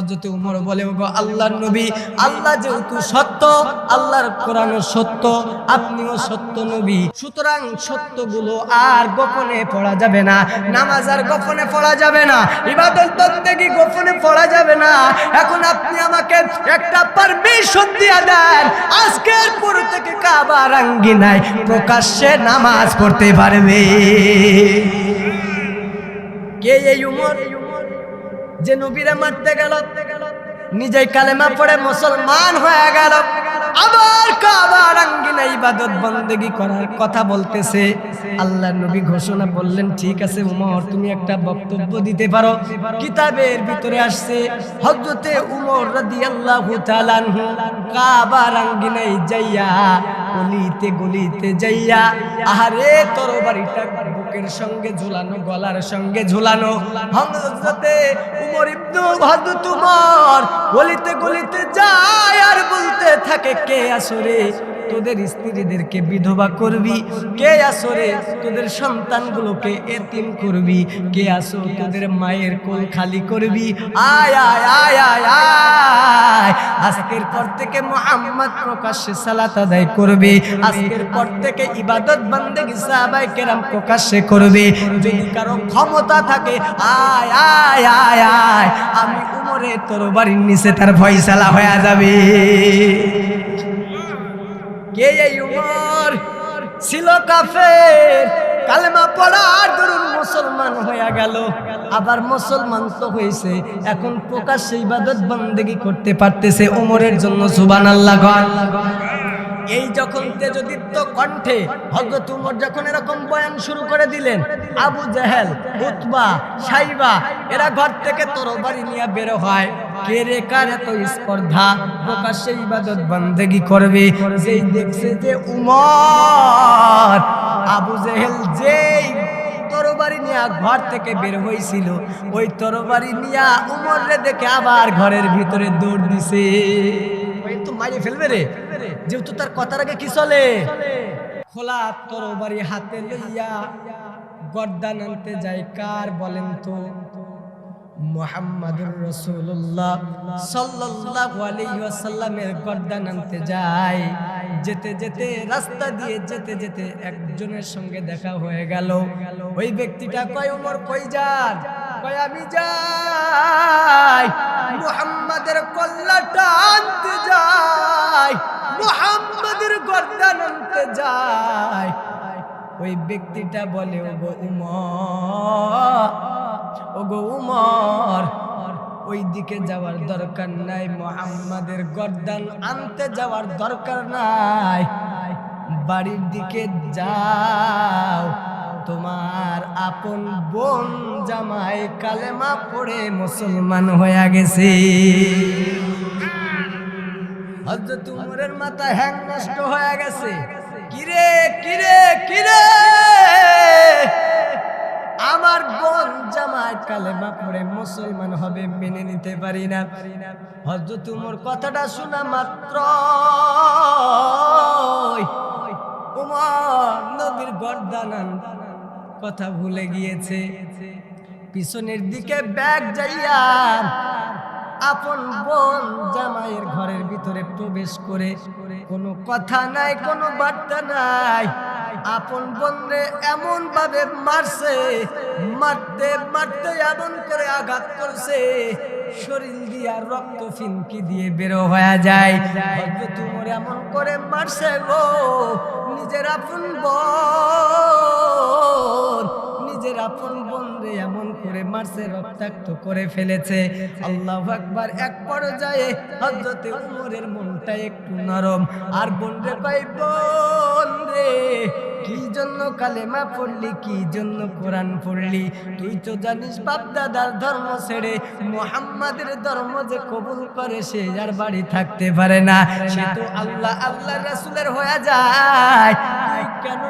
হজরত উমর বলে আল্লাহর নবী, আল্লাহ যেহেতু সত্য, আল্লাহর কোরআন সত্য, আপনিও সত্য নবী। সুতরাং সত্যগুলো আর গোপনে পড়া যাবে না, নামাজ আর গোপনে পড়া যাবে না, ইবাদত বন্দেগী গোপনে পড়া যাবে না। এখন আপনি আমাকে একটা পারমিশন দিয়া দেন, আজকের পর থেকে কাবা রাঙ্গিনায় প্রকাশ্যে নামাজ পড়তে পারবে। কে এই উমর? যে নবীরা মারতে গেল নিজেই কালেমা পড়ে মুসলমান হয়ে গেল। আবার কাবার আঙ্গিনা ইবাদত বন্দেগি করার কথা বলতেছে। আল্লাহ নবী ঘোষণা বললেন ঠিক আছে উমর, তুমি একটা বক্তব্য দিতে পারো। কিতাবের ভিতরে আসছে, হযরতে উমর রাদিয়াল্লাহু তাআলা কাবার আঙ্গিনায় যাইয়া, গলিতে গলিতে যাইয়া, আহারে তরবারিটা বুকের সঙ্গে ঝুলানো, গলার সঙ্গে ঝুলানো। হযরতে উমর ইবনু হযরত উমর গলিতে গলিতে যায় আর বলতে থাকে কে আসরে তোদের স্ত্রীদেরকে বিধবা করবি? কে আসরে তোদের সন্তানগুলোকে এতিম করবি? কে আসো তোদের মায়ের কোল খালি করবি? আয় আয় আয় আয় আয়। আজকের পর থেকে মোহাম্মদ প্রকাশ্যে সালাত আদায় করবে। আজকের পর থেকে ইবাদত বান্দেগি সাহাবায়ে কেরাম প্রকাশ্যে করবে। যদি কারও ক্ষমতা থাকে, আয় আয় আয় আয়। আমি উমরে তোর বাড়ির নিচে তার ফয়সালা হয়ে যাবে। কে এই উমর? ছিল কাফের। কালেমা পড়ার দরুন মুসলমান হয়ে গেল। আবার মুসলমান তো হয়েছে এখন প্রকাশ্যে ইবাদত বন্দেগি করতে পারতেছে উমরের জন্য, সুবহানাল্লাহ গান এই যখন তেজদীপ্ত কণ্ঠে হযরত উমর যখন এরকম বয়ান শুরু করে দিলেন, আবু জাহেল, উতবা, সাইবা, এরা ঘর থেকে তরবারি নিয়ে বের হয়। কে রে, কার এত স্পর্ধা? প্রকাশ্যে ইবাদত বন্দেগি করবে। যেই দেখছে যে উমর, আবু জাহেল যেই তরবারি নিয়ে ঘর থেকে বের হয়েছিল ওই তরবারি নিয়ে উমরে দেখে আবার ঘরের ভিতরে দৌড় দিছে। তো মারি ফেলবে রে। যেহেতু তার কথার আগে কি চলে? খোলা তরবারি হাতে লইয়া গর্দান আনতে যায় কার বলেন তো? মোহাম্মদুর রসুল্লাহ সাল্লাল্লাহু আলাইহি ওয়াসাল্লামের গর্দান আনতে যেতে যেতে রাস্তা দিয়ে যেতে যেতে একজনের সঙ্গে দেখা হয়ে গেল। ওই ব্যক্তিটা কয়, উমর কই যান? কয়, আমি যাই। মুহাম্মাদের কল্লাটা টানতে যাই মুহাম্মাদের গর্দান আনতে যাই ওই ব্যক্তিটা বলে, ওগো উমর ওগো উমর, ওই দিকে যাওয়ার দরকার নাই, মোহাম্মদের গর্দান আনতে যাওয়ার দরকার নাই। বাড়ির দিকে যাও তোমার আপন বোন জামাই কালেমা পড়ে মুসলমান হয়ে গেছে। উমরের মাথা হ্যাং নষ্ট হয়ে গেছে। কিরে কিরে কিরে? আমার বোন জামাই কালেমা পড়ে মুসলমান হবে মেনে নিতে পারি না। হযরত উমর কথাটা শোনা মাত্র। উমর নবীর গর্দানান কথা ভুলে গিয়েছে। পিছনের দিকে ব্যাগ যাইয়া আপন বোন জামাইয়ের ঘরের ভিতরে প্রবেশ করে, কোনো কথা নাই, কোনো বার্তা নাই। আপন বোনরে এমন ভাবে মারছে, মারতে মারতে এমন করে আঘাত করছে, শরীর দিয়া রক্ত ফিনকি দিয়ে বেরো হয়ে যায়। তোমার এমন করে মারছে গো, নিজের আপন বোন। নিজের আপন বোনরে এমন করে মারছে, রক্তাক্ত করে ফেলেছে। আল্লাহ আকবার, এক পর্যায়ে হযরতে উমরের মনটা একটু নরম। আর বোন রে কই বোন রে, কি জন্য কালেমা পড়লি, কি জন্য কোরআন পড়লি? তুই তো জানিস বাপ দাদার ধর্ম ছেড়ে মোহাম্মদের ধর্ম যে কবুল করে, সে আর বাড়ি থাকতে পারে না। সে তো আল্লাহ আল্লাহ রাসূলের হয়ে যায়। কেন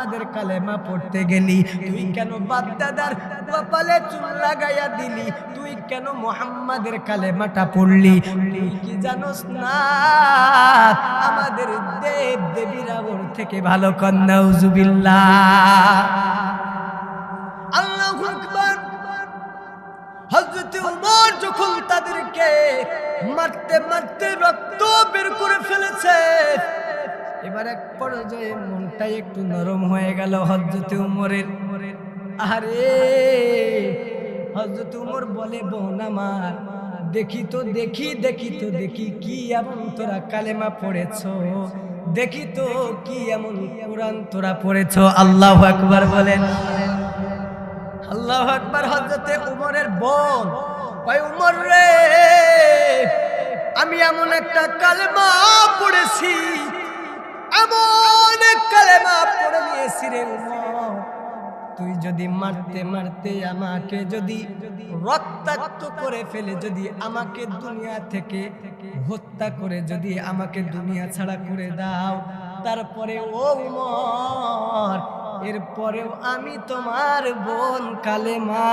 মুহাম্মাদের কালেমা পড়তে গেলি। তুই কেন বাপদাদার কপালে চুল লাগাইয়া দিলি? তুই কেন মুহাম্মাদের কালেমাটা পড়লি? তুই কি জানোস না? আমাদের দেব দেবীরা ওর থেকে ভালো কন্যা উজুবিল্লাহ আল্লাহু যখন তাদেরকে মারতে মারতে রক্ত বের করে ফেলেছে এবার এক পর্যায়ে মনটাই একটু নরম হয়ে গেল হজরতে উমরের। আরে হজরত উমর বলে, বোন আমার, দেখি তো, দেখি দেখি তো, দেখি কি এমন তোরা কালেমা পড়েছ। দেখি তো কি এমন কোরআন তোরা পড়েছ। আল্লাহ আকবার বলেন। আল্লাহ আকবার হজরতে উমরের বোন, ওই উমর রে, আমি এমন একটা কালেমা পড়েছি এমন কালেমা পড়ে নিয়েছি রে তুই যদি মারতে মারতে আমাকে যদি রক্তাক্ত করে ফেলে, যদি আমাকে দুনিয়া থেকে হত্যা করে, যদি আমাকে দুনিয়া ছাড়া করে দাও, তারপরে ও উমর, এরপরেও আমি তোমার বোন কালে মা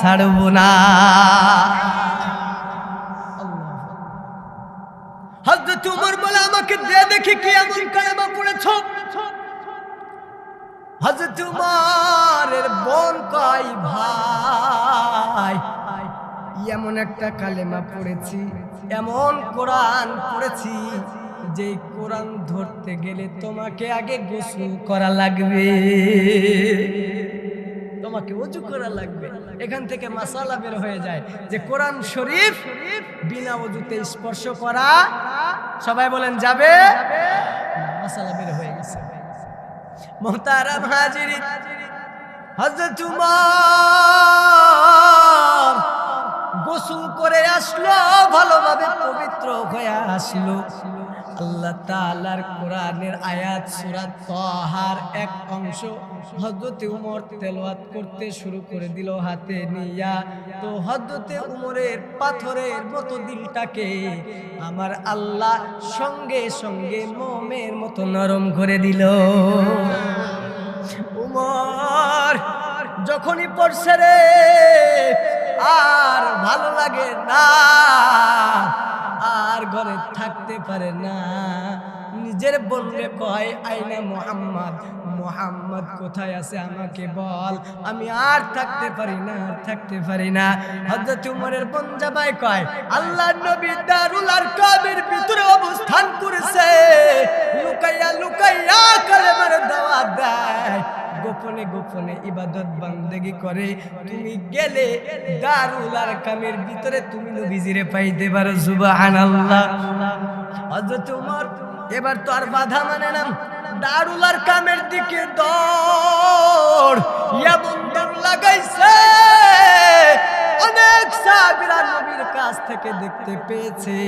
ছাড়ব না। হজরত উমর বলে আমাকে দে দেখি কি এমন কালেমা পড়েছ। হজরত উমরের বোন কই ভাই, এমন একটা কালেমা পড়েছি, এমন কোরআন পড়েছি যে কোরআন ধরতে গেলে তোমাকে আগে গোসল করা লাগবে। তোমাকে উজু করা লাগবে। এখান থেকে মাসালা বের হয়ে যায় যে কোরআন শরীফ বিনা উজুতে স্পর্শ করা সবাই বলেন যাবে? গোসুল বের হয়ে গেছে। মোহতারাম হাজির। হজরত উমর গোসল করে আসলো ভালোভাবে পবিত্র হয়ে আসলো। আল্লাহ তাআলার কোরআনের আয়াত সূরা তাহার এক অংশ হযরতে উমর তেলাওয়াত করতে শুরু করে দিল হাতে নিয়া। তো হযরতে উমরের পাথরের মতো দিলটাকে আমার আল্লাহ সঙ্গে সঙ্গে মোমের মতো নরম করে দিল। উমর যখনই পড়ছে রে, আর ভালো লাগে না। থাকতে পারে না। নিজের বললে কয়, আইনা মোহাম্মদ মোহাম্মদ কোথায় আছে আমাকে বল। আমি আর থাকতে পারি না, আর থাকতে পারি না। হযরত উমরের বঞ্জাবাই কয় আল্লাহর নবী দারুল আর আরকামের ভিতরে অবস্থান করেছে। লুকাইয়া লুকাইয়া কালেমার দাওয়াত দেয়। গোপনে গোপনে ইবাদত বান্দেগি করে। তুমি গেলে দারুল আরকামের ভিতরে তুমি নবীজিরে পাইতে পারো, সুবহানাল্লাহ। হযরত উমর এবার তো আর বাধা মানে না। দারুলার কামের দিকে দৌড়। এমন দৌড় লাগাইছে। অনেক সাহাবীরা নবীর কাছ থেকে দেখতে পেয়েছে।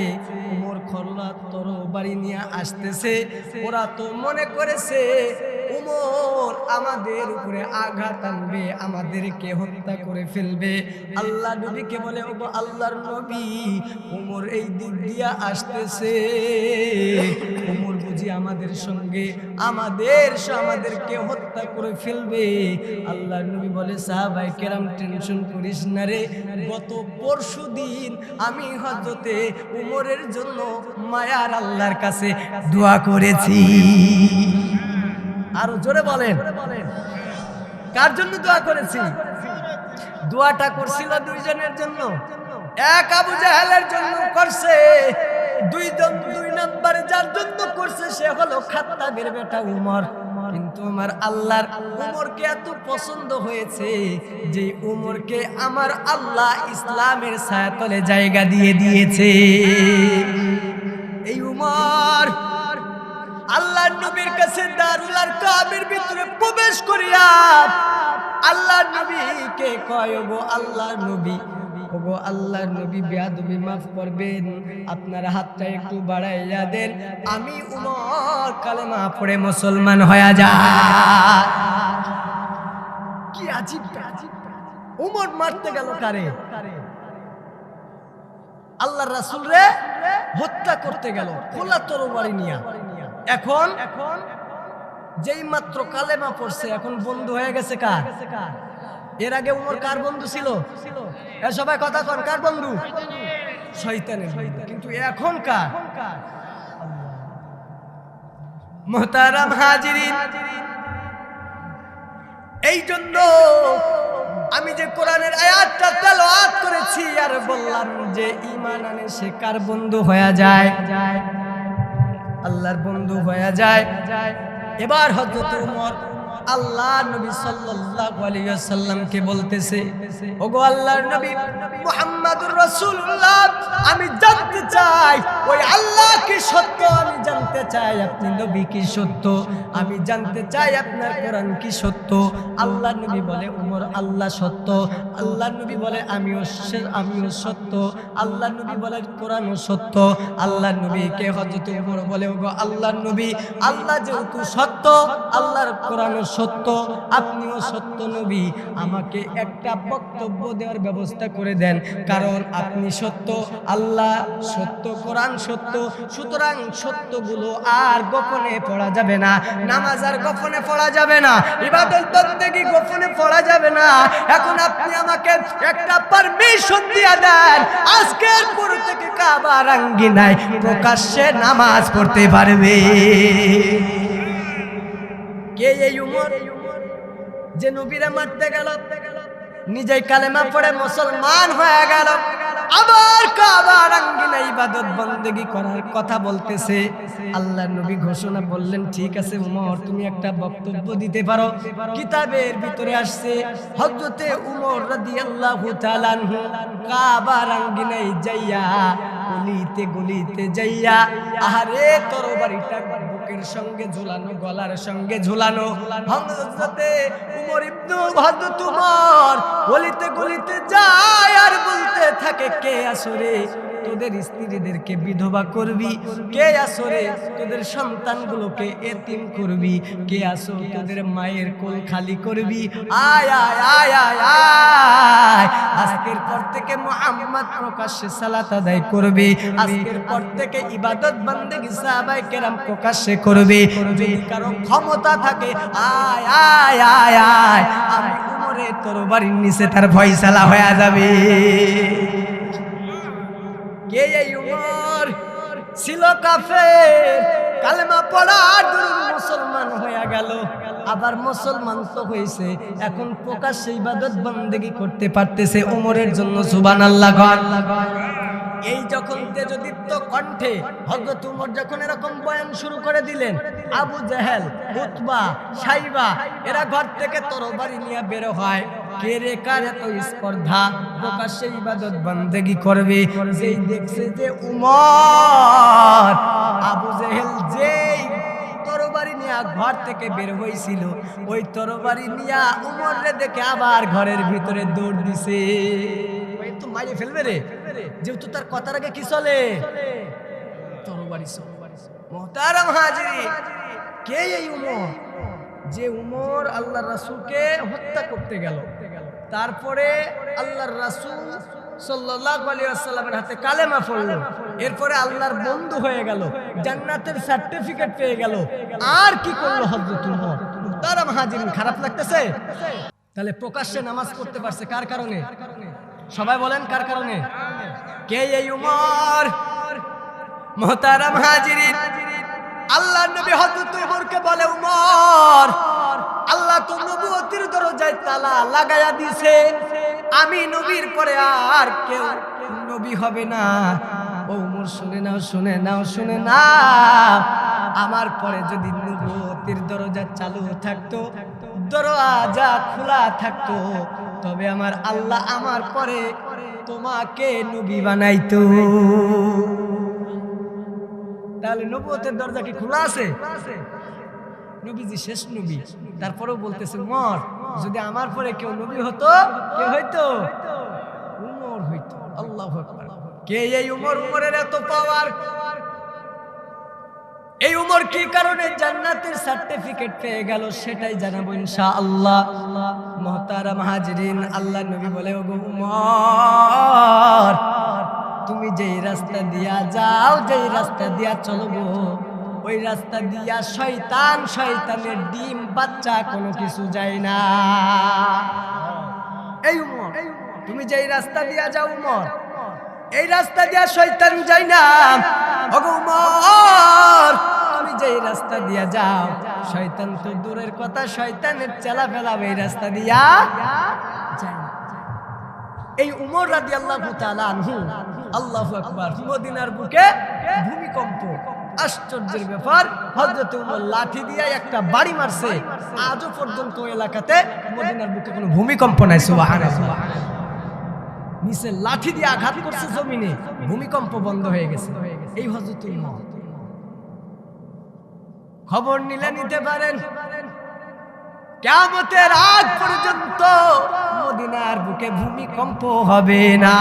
উমর খল্লা তরবারি নিয়ে আসতেছে। ওরা তো মনে করেছে, উমর আমাদের উপরে আঘাত আনবে, আমাদেরকে হত্যা করে ফেলবে। আল্লাহ নবীকে বলে, ওগো আল্লাহর নবী, উমর এই দিক দিয়া আসতেছে। উমর বুঝি আমাদের সঙ্গে, আমাদের আমাদেরকে হত্যা করে ফেলবে। আল্লাহর নবী বলে সাহাবাই কেরাম, টেনশন করিস না রে গত পরশু দিন আমি হজরতে উমরের জন্য মায়ার আল্লাহর কাছে দোয়া করেছি। আরও জোরে বলেন। কার জন্য দোয়া করেছি? দোয়াটা করছিল দুইজনের জন্য। এক আবু জাহেলের জন্য করছে। দুইজন দুই নম্বরে যার জন্য করছে সে হলো খাত্তাবের বেটা উমর। কিন্তু আমার আল্লাহর উমরকে এত পছন্দ হয়েছে যে উমরকে আমার আল্লাহ ইসলামের ছায়াতলে জায়গা দিয়ে দিয়েছে। এই উমর আল্লাহর নবীর কাছে দারুল আর কাবের ভিতরে প্রবেশ করিয়া আল্লাহর নবীকে কয় গো আল্লাহর নবী ওগো আল্লাহর নবী বেয়াদবি মাফ করবেন। আপনার হাতটা একটু বাড়াইয়া দেন। আমি উমর কালেমা পড়ে মুসলমান হয়ে যা। কি আজীব উমর মারতে গেল কারে? আল্লাহ রাসুল রে, হত্যা করতে গেল, খোলা তরবারি নিয়া। এখন এখন? যেই মাত্র কালেমা পড়ছে, এখন বন্ধু হয়ে গেছে কার? এর আগে উমর কার বন্ধু ছিল? এ সবাই কথা কন, কার বন্ধু? কিন্তু এখন কার মোহতারাম হাজিরিন এই জন্য আমি যে কোরআনের আয়াতটা তেলাওয়াত করেছি আর বললাম যে ঈমান আনে সে কার বন্ধু হয়ে যায়? আল্লাহর বন্ধু হয়ে যায়। এবার হযরত ওমর আল্লাহ নবী সাল্লাল্লাহু আলাইহি ওয়াসাল্লামকে বলতেছে, ওগো আল্লাহর নবী মুহাম্মাদুর রাসূলুল্লাহ, আমি জানতে চাই, ওই আল্লাহ কি সত্য? আমি জানতে চাই আপনি নবী কি সত্য? আমি জানতে চাই আপনার কোরআন কি সত্য? আল্লাহ নবী বলে ওমর আল্লাহ সত্য। আল্লাহ নবী বলে, আমিও আমিও সত্য। আল্লাহ নবী বলে, কোরআনও সত্য। আল্লাহ নবী কে হযরত ওমর বলে, ওগো আল্লাহ নবী, আল্লাহ যেহেতু সত্য, আল্লাহর কোরআনও সত্য, আপনিও সত্য নবী। আমাকে একটা বক্তব্য দেওয়ার ব্যবস্থা করে দেন। কারণ আপনি সত্য, আল্লাহ সত্য, কোরআন সত্য, সুতরাং সত্যগুলো আর গোপনে পড়া যাবে না। নামাজ আর গোপনে পড়া যাবে না। ইবাদত বন্দেগী গোপনে পড়া যাবে না? এখন আপনি আমাকে একটা পারমিশন দিয়ে দেন। আজকের পর থেকে কাবা রাঙ্গি নাই প্রকাশ্যে নামাজ পড়তে পারবে। যে নবীরা মারতে গেল কালেমা পড়ে মুসলমান হয়ে গেল, আবার আঙ্গিনা ইবাদত বন্দেগি করার কথা বলতেছে। আল্লাহ নবী ঘোষণা বললেন ঠিক আছে উমর, তুমি একটা বক্তব্য দিতে পারো। কিতাবের ভিতরে আসছে, হযরতে উমর রাদিয়াল্লাহু তাআলা কাবার আঙ্গিনায় যাইয়া, গলিতে গলিতে যাইয়া, আহারে তরবারিটা বুকের সঙ্গে ঝুলানো, গলার সঙ্গে ঝুলানো। হযরতে উমর ইবনু হযরত উমর গলিতে গলিতে যায় আর বলতে থাকে, কে আসরে তোদের স্ত্রীদেরকে বিধবা করবি? কে আসরে তোদের সন্তানগুলোকে এতিম করবি? কে আসো তোদের মায়ের কোল খালি করবি? আয় আয় আয় আয় আয়। আজকের পর থেকে মুহাম্মদ প্রকাশ্যে সালাত আদায় করবে। আজকের পর থেকে ইবাদত বান্দেগি সাহাবায়ে কেরাম প্রকাশ্যে করবে। যদি কারও ক্ষমতা থাকে, আয় আয় আয় আয়। আমি উমরে তোর বাড়ির নিচে তার ফয়সালা হয়ে যাবে। কে এই উমর ছিল কাফের, কালেমা পড়ার দরুন মুসলমান হয়ে গেল। আবার মুসলমান তো হয়েছে এখন প্রকাশ্যে ইবাদত বন্দেগি করতে পারতেছে উমরের জন্য সুবান আল্লাহ আল্লাহ এই যখন তেজদীপ্ত কণ্ঠে হযরত উমর যখন এরকম বয়ান শুরু করে দিলেন, আবু জেহেল, উতবা, সাইবা, এরা ঘর থেকে তরবারি নিয়ে বের হয়। কে রে, কার এত স্পর্ধা? প্রকাশ্যে ইবাদত বন্দেগি করবে। যেই দেখছে যে উমর, আবু জেহেল যেই তরবারি নিয়ে ঘর থেকে বের হয়েছিল ওই তরবারি নিয়ে উমর দেখে আবার ঘরের ভিতরে দৌড় দিছে। তো মাইরে ফেলবে রে। যেহেতু তার কথার আগে কি চলে। হাজিরি কে এই উমর? যে উমর আল্লাহ রাসূলকে হত্যা করতে গেল। তারপরে আল্লাহর রাসূল হাতে কালেমা এরপরে আল্লাহর বন্ধু হয়ে গেল, জান্নাতের সার্টিফিকেট পেয়ে গেল। আর কি করল হযরত উমর? তারা হাজিরিন, খারাপ লাগতেছে? তাহলে প্রকাশ্যে নামাজ পড়তে পারছে কার কারণে? সবাই বলেন কার কারণে? কে এই উমর? মোহতারাম হাজিরিন। আল্লাহ নবী হযরত উমরকে বলে, উমর, আল্লাহ তো নবুয়তির দরজায় তালা লাগায়া দিছে আমি নবীর পরে আর কেউ নবী হবে না। ও উমর, শুনে নাও শুনে নাও, শুনে না আমার পরে যদি নবুয়তির দরজা চালু থাকতো দরজা খোলা থাকতো, তবে আমার আল্লাহ আমার পরে তোমাকে নবী বানাইতো। তাহলে নবুয়তের দরজা কি খোলা আছে? নবীজি শেষ নবী, তারপরেও বলতেছে, মর, যদি আমার পরে কেউ নবী হতো, কে হইতো? উমর হইতো, আল্লাহ কে এই উমর, উমরের এত পাওয়ার এই উমর কি কারণে জান্নাতের সার্টিফিকেট পেয়ে গেল সেটাই জানাব ইনশা আল্লাহ মহতারাম হাজরিন, আল্লাহ নবী বলে, ওগো তুমি যেই রাস্তা দিয়া যাও, যেই রাস্তা দিয়া চলো গো, ওই রাস্তা দিয়া শয়তান শয়তানের ডিম, বাচ্চা কোনো কিছু যায় না। এই উমর, তুমি যেই রাস্তা দিয়া যাও, উমর এই রাস্তা দিয়া শয়তান যায় না। উমর তুমি যেই রাস্তা দিয়া যাও, শয়তান তো দূরের কথা, শয়তানের চেলা ফেলাবে এই রাস্তা দিয়া এই উমর রাদি আল্লাহ আল্লাহ আকবার, মদিনার বুকে ভূমিকম্প, আশ্চর্যের ব্যাপার হজরত উমর লাঠি দিয়ে একটা বাড়ি মারছে। আজও পর্যন্ত এলাকাতে মদিনার বুকে কোনো ভূমিকম্প নাই, সুবহানাল্লাহ। নিচে লাঠি দিয়ে আঘাত করছে জমিনে, ভূমিকম্প বন্ধ হয়ে গেছে। এই হজরত মত খবর নিলে নিতে পারেন। কেমতের আগ পর্যন্ত মদিনার বুকে ভূমিকম্প হবে না।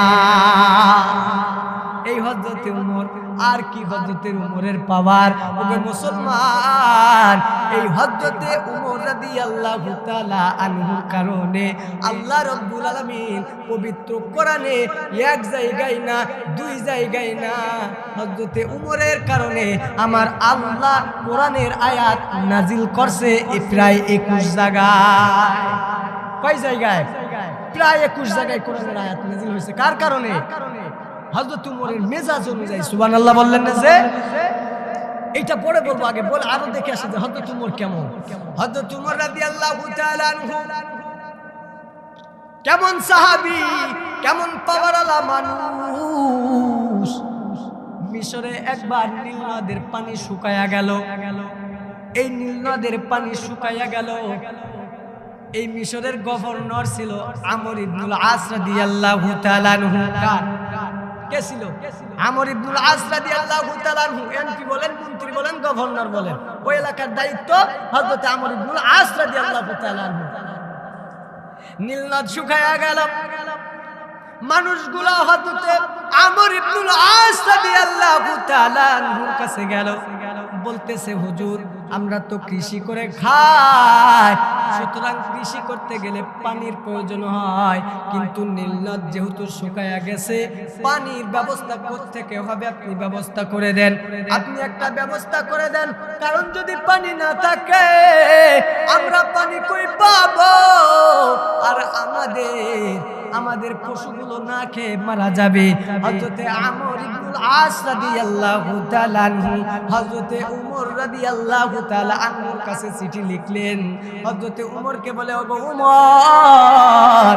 এই হজরতে উমর, আর কি হজরতের উমরের পাওয়ার? ওকে মুসলমান, এই হজরতে উমর রাদি আল্লাহ তাআলা আনহুর কারণে আল্লাহ রব্বুল আলমিন পবিত্র কোরআনে এক জায়গায় না, দুই জায়গায় না হজরতে উমরের কারণে আমার আল্লাহ কোরআনের আয়াত নাজিল করছে প্রায় একুশ জায়গায় কয় জায়গায়? প্রায় একুশ জায়গায় কোরআনের আয়াত নাজিল হয়েছে। কার কারণে? হজরত উমরের মেজাজ অনুযায়ী। সুবান আল্লাহ বললেন না যে, এইটা পরে বলব আগে, বল আরও দেখে আসে যে হজরত উমর কেমন। হজরত উমর রাদি আল্লাহ কেমন সাহাবি, কেমন পাওয়ারালা মানুষ। মিশরে একবার নীল নদের পানি শুকায়া গেল। এই নীল নদের পানি শুকাইয়া গেল। এই মিশরের গভর্নর ছিল আমর ইবনুল আসরাদি আল্লাহ কে ছিল? আমর ইবনুল আসরাদি আল্লাহ এমপি বলেন, মন্ত্রী বলেন, গভর্নর বলেন। ওই এলাকার দায়িত্ব হযরত আমর ইবনুল আসরাদি আল্লাহ নীলনদ শুকায়া গেল। মানুষগুলো হযরতে আমর ইবনুল আসরাদি আল্লাহ কাছে গেল। বলতেছে, হুজুর আমরা তো কৃষি করে খাই। সুতরাং কৃষি করতে গেলে পানির প্রয়োজন হয়। কিন্তু নীলনদ যেহেতু শুকায়া গেছে, পানির ব্যবস্থা থেকে হবে? আপনি ব্যবস্থা করে দেন। আপনি একটা ব্যবস্থা করে দেন। কারণ যদি পানি না থাকে, আমরা পানি কই পাবো? আর আমাদের আমাদের পশুগুলো না খেয়ে মারা যাবে। হজরতে আমর ইবনুল আস রাদিয়াল্লাহু তাআলা হজরতে উমর রাদিয়াল্লাহু তাআলা আনহুর কাছে চিঠি লিখলেন। হজরতে উমরকে বলে, ওগো উমর,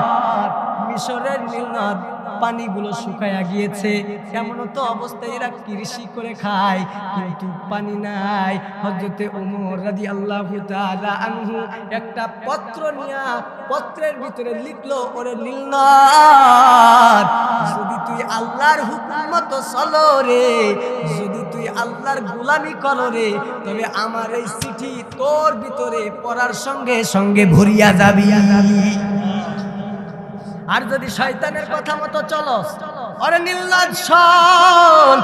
মিশরের নীলনদ পানিগুলো শুকায়া গিয়েছে। এমন তো অবস্থায় এরা কৃষি করে খায়, কিন্তু পানি নাই। হজরতে উমর রাজি আল্লাহ আনহু একটা পত্র নিয়া পত্রের ভিতরে লিখলো, ওরে নীলনাথ যদি তুই আল্লাহর হুকুম মতো চলো রে, যদি তুই আল্লাহর গোলামি করো রে, তবে আমার এই চিঠি তোর ভিতরে পড়ার সঙ্গে সঙ্গে ভরিয়া যাবি। আর যদি শয়তানের কথা মতো চলো অরে শোন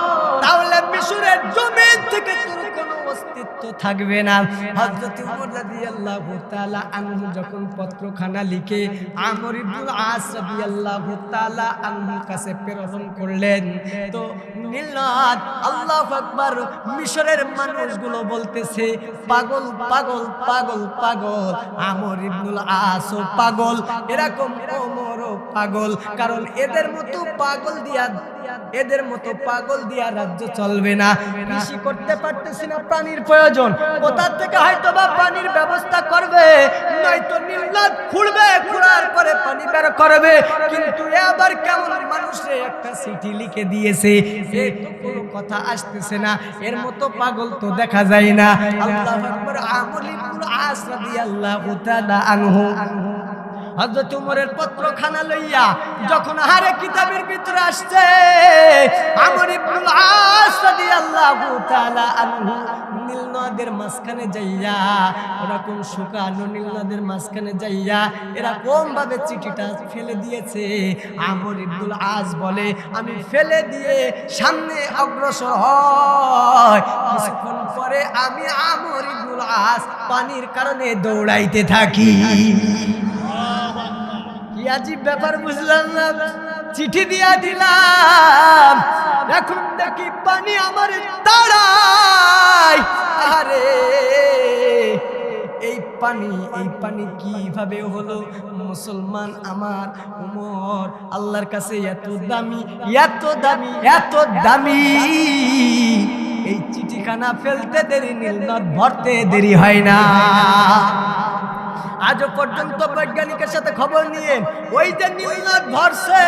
তাহলে মিশরের জমিন থেকে তোর কোনো অস্তিত্ব থাকবে না। হযরত উমর রাদিয়াল্লাহু তাআলা আনহু যখন পত্রখানা লিখে আমর ইবনুল আস রাদিয়াল্লাহু তাআলা আনহুর কাছে প্রেরণ করলেন, তো নীলনাথ আল্লাহু আকবার, মিশরের মানুষগুলো বলতেছে, পাগল পাগল পাগল পাগল, আমর ইবনুল আস পাগল, এরকম ওমরও পাগল। কারণ এদের মতো পাগল দিয়া এদের মতো পাগল দিয়া রাজ্য চলবে না। কৃষি করতে পারতেছি না পানির প্রয়োজন। কোথার থেকে হয়তো বা পানির ব্যবস্থা করবে, নয়তো নীলাদ খুঁড়বে, খুঁড়ার পরে পানি বের করবে। কিন্তু আবার কেমন মানুষে একটা চিঠি লিখে দিয়েছে। এ তো কোনো কথা আসতেছে না। এর মতো পাগল তো দেখা যায় না। আল্লাহ আকবার আমল ইবনুল আস রাদিয়াল্লাহু তাআলা আনহু। হযরত উমরের পত্রখানা লইয়া যখন হারে কিতাবের ভিতরে আসছে, আমর ইবনুল আস রাদিয়াল্লাহু তাআলা আনহু নীল নদের মাঝখানে যাইয়া, ওরকম শুকানো নীল নদের মাঝখানে যাইয়া এরকম ভাবে চিঠিটা ফেলে দিয়েছে। আমর ইবনুল আস বলে, আমি ফেলে দিয়ে সামনে অগ্রসর হয়। কিছুক্ষণ পরে আমি আমর ইবনুল আস পানির কারণে দৌড়াইতে থাকি। আজীব ব্যাপার বুঝলাম না, চিঠি দিয়া দিলাম। এখন দেখি পানি আমার দাঁড়ায়। আরে এই পানি এই পানি কীভাবে হলো? মুসলমান আমার উমর, আল্লাহর কাছে এত দামি এত দামি এত দামি। এই চিঠিখানা ফেলতে দেরি, নীলনদ ভরতে দেরি হয় না। আজও পর্যন্ত বৈজ্ঞানিকের সাথে খবর নিয়ে ওই যে নীলনদ ভরছে,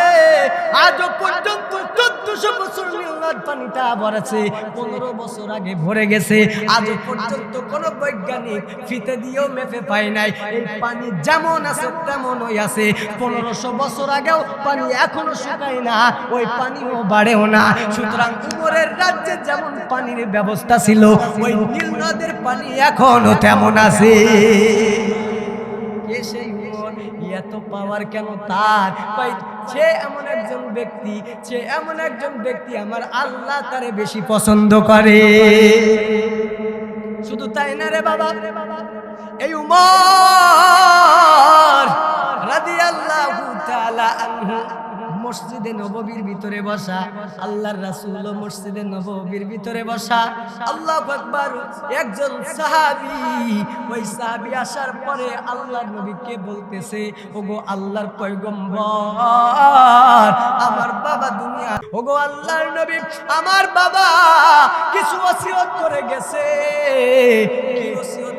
আজও পর্যন্ত চোদ্দশো বছর নীলনদ পানিটা ভরেছে, পনেরো বছর আগে ভরে গেছে, আজও পর্যন্ত কোনো বৈজ্ঞানিক ফিতে দিয়েও মেপে পায় নাই। এই পানি যেমন আছে, তেমনই আছে। পনেরোশো বছর আগেও পানি এখনও শুকায় না, ওই পানিও বাড়েও না। সুতরাং উপরের রাজ্যে যেমন পানির ব্যবস্থা ছিল, ওই নীল পানি এখনও তেমন আছে। সেই মন এত পাওয়ার কেন তার? সে এমন একজন ব্যক্তি সে এমন একজন ব্যক্তি আমার আল্লাহ তারে বেশি পছন্দ করে। শুধু তাই না রে বাবা? এই উমর রাদিয়াল্লাহু আল্লাহ আনহু মসজিদে নববীর ভিতরে বসা, আল্লাহর রাসূল মসজিদে নববীর ভিতরে বসা। আল্লাহু আকবার, একজন সাহাবী, ওই সাহাবী আসার পরে আল্লাহর নবীকে বলতেছে, ওগো আল্লাহর পয়গম্বর, আমার বাবা দুনিয়া ওগো আল্লাহর নবী, আমার বাবা কিছু ওসিয়ত করে গেছে, কি ওসিয়ত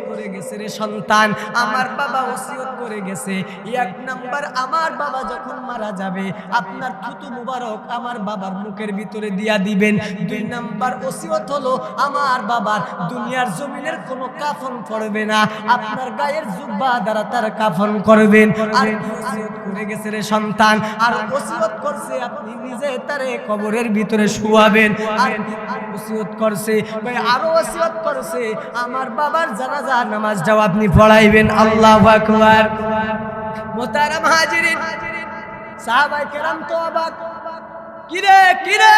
গেছে সন্তান, আমার বাবা ওসিয়ত করে গেছে। এক নাম্বার, আমার বাবা যখন মারা যাবে, আপনার থুতু মুবারক আমার বাবার মুখের ভিতরে দিয়া দিবেন। দুই নাম্বার, ওসিয়ত হলো আমার বাবার দুনিয়ার জমিনের কোনো কাফন পড়বে না, আপনার গায়ের জুব্বা দ্বারা তার কাফন করবেন। আর ওসিয়ত করে গেছে রে সন্তান? আর ওসিয়ত করছে, আপনি নিজে তারে কবরের ভিতরে শুয়াবেন। আর ওসিয়ত করছে? আরও ওসিয়ত করছে, আমার বাবার জানাজা নামাজটাও আপনি পড়াইবেন আল্লাহ আকবার। মোতারাম হাজিরিন সাহাবায়ে কেরাম তো অবাক। কিরে কিরে?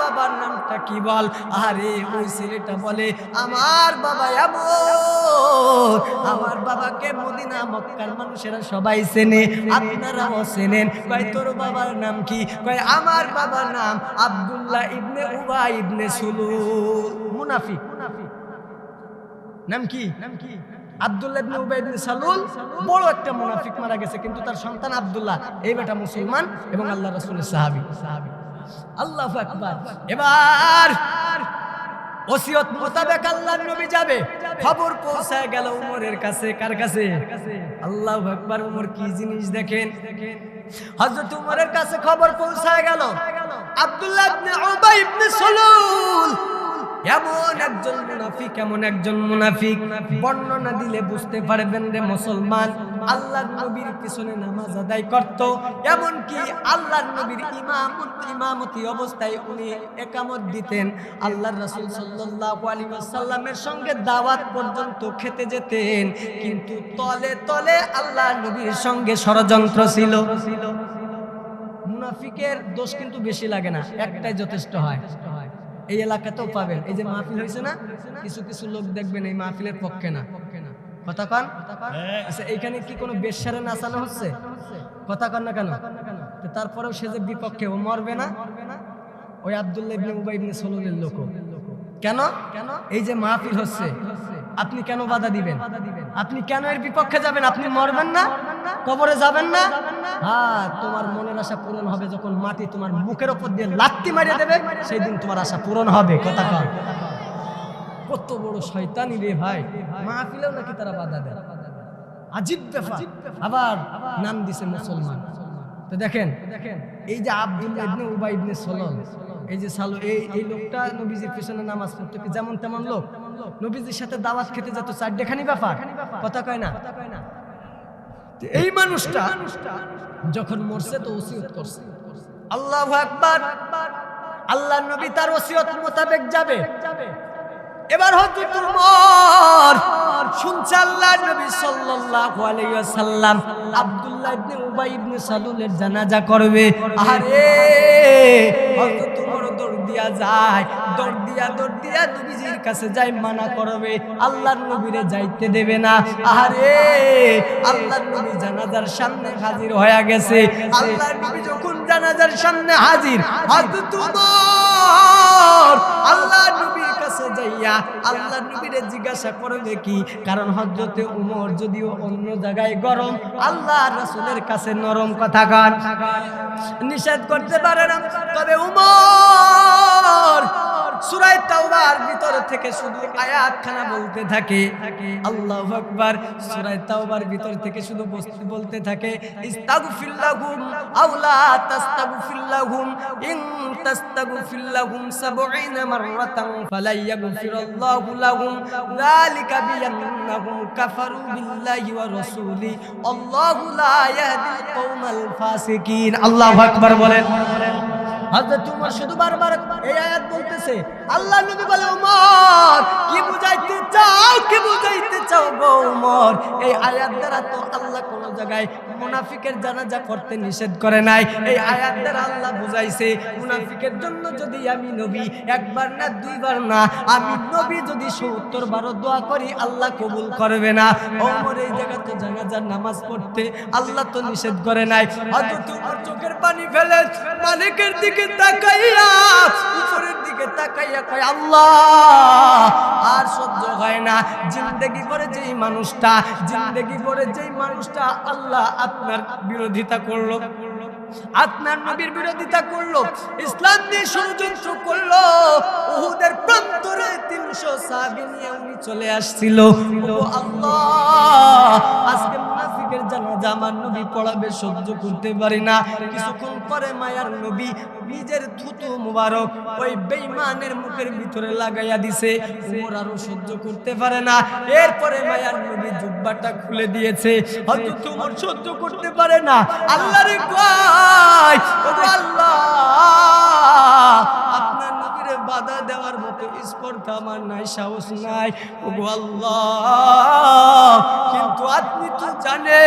বাবার নামটা কি বল? আরে, ওই ছেলেটা বলে, আমার বাবা এমন আমার বাবাকে মদিনা, মক্কার মানুষেরা সবাই চেনে, আপনারাও চেনেন। কয়, তোর বাবার নাম কি? কয়, আমার বাবার নাম আব্দুল্লাহ ইবনে উবা ইবনে সুলুল। মুনাফিক। নাম কি? নাম কি আব্দুল্লাহ ইবনে উবাই ইবনে সালুল। বড় একটা মুনাফিক মারা গেছে, কিন্তু তার সন্তান আব্দুল্লাহ। এই বেটা মুসলমান এবং আল্লাহ রাসূলের সাহাবী সাহাবী। আল্লাহু আকবার। এবার ওসিয়ত মোতাবেক আল্লাহর নবী যাবে। খবর পৌঁছায় গেল উমরের কাছে। কার কাছে? আল্লাহ আকবার। উমর কি জিনিস দেখেন? হযরত উমরের কাছে খবর পৌঁছায় গেল। আব্দুল্লাহ ইবনে উবাই ইবনে সালুল এমন একজন মুনাফিক, এমন একজন মুনাফিক। বর্ণনা দিলে বুঝতে পারবেন রে মুসলমান আল্লাহর নবীর পিছনে নামাজ আদায় করত। এমন কি আল্লাহর নবীর ইমামত ইমামতি অবস্থায় উনি একামত দিতেন। আল্লাহর রাসূল সাল্লাল্লাহু আলাইহি ওয়াসাল্লামের সঙ্গে দাওয়াত পর্যন্ত খেতে যেতেন। কিন্তু তলে তলে আল্লাহর নবীর সঙ্গে ষড়যন্ত্র ছিল। মুনাফিকের দোষ কিন্তু বেশি লাগে না, একটাই যথেষ্ট হয়। এই এলাকাতেও পাবেন। এই যে মাহফিল হয়েছে না, কিছু কিছু লোক দেখবেন এই মাহফিলের পক্ষে না। কথা কন? আচ্ছা এইখানে কি কোনো বেশ্যারে নাচানো হচ্ছে? কথা কন না কেন? তারপরেও সে যে বিপক্ষে, ও মরবে না? ওই আব্দুল্লাহ ইবনে উবাই ইবনে সলুলের লোক কেন কেন? এই যে মাহফিল হচ্ছে, আপনি কেন বাধা দিবেন? আপনি কেন এর বিপক্ষে যাবেন? আপনি মরবেন না? কবরে যাবেন না? হ্যাঁ তোমার মনের আশা পূরণ হবে যখন মাটি তোমার মুখের ওপর দিয়ে লাত্তি মারিয়ে দেবে সেই দিন তোমার আশা পূরণ হবে, কথা কর কত বড় শয়তানি রে ভাই। মাহফিলেও নাকি তারা বাধা দেয়। আজিব ব্যাপার। আবার নাম দিছে মুসলমান। তো দেখেন দেখেন এই যে আব্দুল্লাহ ইবনে উবাই ইবনে সলল, এই যে সালো, এই এই লোকটা নবীজির পেছনে নামাজ পড়তো যেমন তেমন লোক। নবীজির সাথে দাওয়াত খেতে যেত, চারটেখানি ব্যাপার। কথা কয় না? তো এই মানুষটা যখন মরছে তো ওসিয়ত করছে। আল্লাহু আকবার। আল্লাহ নবী তার ওসিয়ত মোতাবেক যাবে। এবার হয়তো তোমার শুনছে আল্লাহ নবী সাল্লাল্লাহু আলাইহি ওয়াসাল্লাম, আব্দুল্লাহ ইবনে উবাই ইবনে সালুলের জানাজা করবে। আরে হয়তো তোমার দৌড় দিয়া যায় দৌড় দিয়া দৌড় দিয়া নবীজির কাছে যাই মানা করবে, আল্লাহর নবীরে যাইতে দেবে না। আরে আল্লাহর নবী জানাজার সামনে হাজির হয়ে গেছে। আল্লাহর নবী যখন জানাজার সামনে হাজির হযরত উমর আল্লাহর নবীর কাছে যাইয়া আল্লাহর নবীরে জিজ্ঞাসা করবে কি? কারণ হযরতে উমর যদিও অন্য জায়গায় গরম, আল্লাহ রাসূলের কাছে নরম কথা গান নিষেধ করতে পারে না। তবে উমর ভিতর থেকে শুধু আয়াতখানা বলতে থাকে। আল্লাহু আকবার সুরাই তাওবার ভিতর থেকে শুধু বলতে থাকে। ইস্তাগফির আও লা তাস্তাগফির ইন তাস্তাগফির 70 মাররাতান ফালা ইয়াগফিরুল্লাহু লাহুম যালিকা বিআন্নাহুম কাফারু বিল্লাহি ওয়া রাসূলি আল্লাহু লা ইয়াহদিল কওমাল ফাসিকিন আল্লাহু আকবার বলেন। হযরত উমর শুধু বারবার এই আয়াত বলতেছে, আল্লাহ নবী বলে, উমর, কি বুঝাইতে চাও, কি বুঝাইতে চাও গো উমর? এই আয়াত দ্বারা তো আল্লাহ কোন জায়গায় মুনাফিকের জানাজা করতে নিষেধ করে নাই। এই আয়াত দ্বারা আল্লাহ বুঝাইছে, মুনাফিকের জন্য যদি আমি নবী একবার না, দুইবার না, আমি নবী যদি সত্তর বারো দোয়া করি, আল্লাহ কবুল করবে না। ওমর এই জায়গা তো জানাজার নামাজ পড়তে আল্লাহ তো নিষেধ করে নাই। হয়তো তোমার চোখের পানি ফেলে, মালিকের দিকে তাকাইয়া, উপরের দিকে তাকাইয়া কয়, আল্লাহ, আর সহ্য হয় না। জিন্দেগি করে যেই মানুষটা, জিন্দেগি করে যেই মানুষটা, আল্লাহ আপনার বিরোধিতা করল। আপনার নবীর বিরোধিতা করল, ইসলাম দিয়ে ষড়যন্ত্র করল। উহুদের প্রান্তরে তিনশো সাহাবী নিয়ে উনি চলে আসছিল। ও আল্লাহ, আজকে মুনাফিকের জানাজা আমার নবী পড়াবে সহ্য করতে পারি না। কিছুক্ষণ পরে মায়ার নবী নিজের থুতু মুবারক ওই বেঈমানের মুখের ভিতরে লাগাইয়া দিছে। উমর আরও সহ্য করতে পারে না। এরপরে মায়ার নবী জুব্বাটা খুলে দিয়েছে। হয়তো তোমার সহ্য করতে পারে না। আল্লাহর কয়, ও আল্লাহ, আপনার নবীরে বাধা দেওয়ার মতো স্পর্ধা আমার নাই, সাহস নাই। ও আল্লাহ, কিন্তু আপনি তো জানেন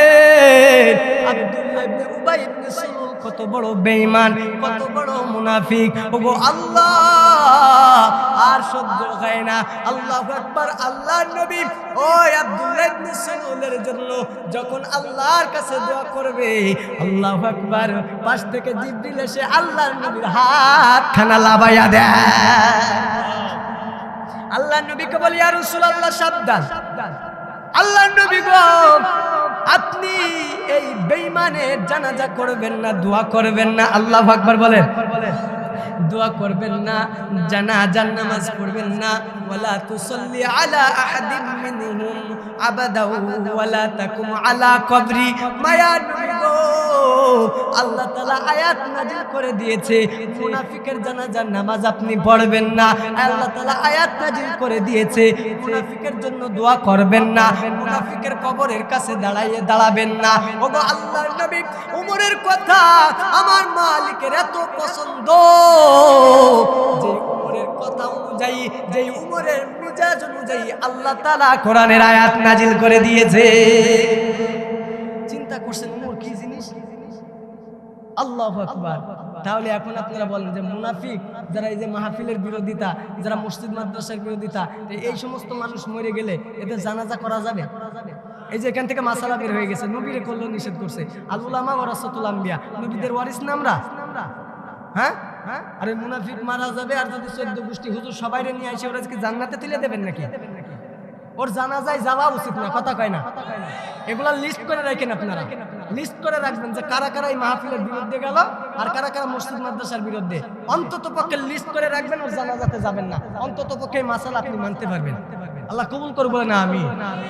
কত বড় বেঈমান কত বড় মুনাফিক। ওগো আল্লাহ আর সহ্য হয় না। আল্লাহু আকবার আল্লাহর নবী। ওই আব্দুল্লাহ ইবনে সালুলের জন্য যখন আল্লাহর কাছে দোয়া করবে আল্লাহু আকবার পাশ থেকে জিবরিল এসে আল্লাহর নবীর হাত খানা লাবাইয়া দেয়। আল্লাহ। নবীকে বলি আর রাসূলুল্লাহ সাবধান। আল্লাহ নবী গো, আপনি এই বেঈমানের জানাজা করবেন না, দোয়া করবেন না, আল্লাহ আকবার বলেন। দোয়া করবেন না, জানাজার নামাজ পড়বেন না, ওয়ালা তুসাল্লি আলা আহাদিন মিনহুম আবাদাও ওয়ালা তাকুম আলা কবরি, মায়া আল্লাহ তালা আয়াত নাজিল করে দিয়েছে, মুনাফিকের জানাজার নামাজ আপনি পড়বেন না। আল্লাহ তালা আয়াত নাজিল করে দিয়েছে, মুনাফিকের জন্য দোয়া করবেন না, মুনাফিকের কবরের কাছে দাঁড়াইয়ে দাঁড়াবেন না। ওগো আল্লাহর নবী, উমরের কথা আমার মালিকের এত পছন্দ। যে উমরের কথা অনুযায়ী, যে উমরের মিজাজ অনুযায়ী আল্লাহ তাআলা কোরআনের আয়াত নাজিল করে দিয়েছে। আল্লাহ আকবার। তাহলে এখন আপনারা বলেন যে মুনাফিক, যারা এই যে মাহফিলের বিরোধিতা, যারা মসজিদ মাদ্রাসার বিরোধিতা এই সমস্ত মানুষ মরে গেলে এদের জানাজা করা যাবে? এই যে এখান থেকে মাসালা বের হয়ে গেছে, নবীরে করল, নিষেধ করছে। আল্লামা ওরাসতুল আম্বিয়া, নবীদের ওয়ারিস না আমরা? হ্যাঁ? আরে মুনাফিক মারা যাবে আর যদি চোদ্দ গোষ্ঠী হুজুর সবাই নিয়ে আসে, ওরা কি জান্নাতে তুলে দেবেন নাকি? ওর জানাজায় যাওয়া উচিত না, কথা কয় না। এগুলা লিস্ট করে রাখেন আপনারা। লিস্ট করে রাখবেন যে কারা কারা এই মাহফিলের বিরুদ্ধে গেল আর কারা কারা মসজিদ মাদ্রাসার বিরুদ্ধে। অন্তত পক্ষে লিস্ট করে রাখবেন, ওর জানাজাতে যাবেন না। অন্তত পক্ষে মাসালা আপনি মানতে পারবেন। আল্লাহ কবুল করব না আমি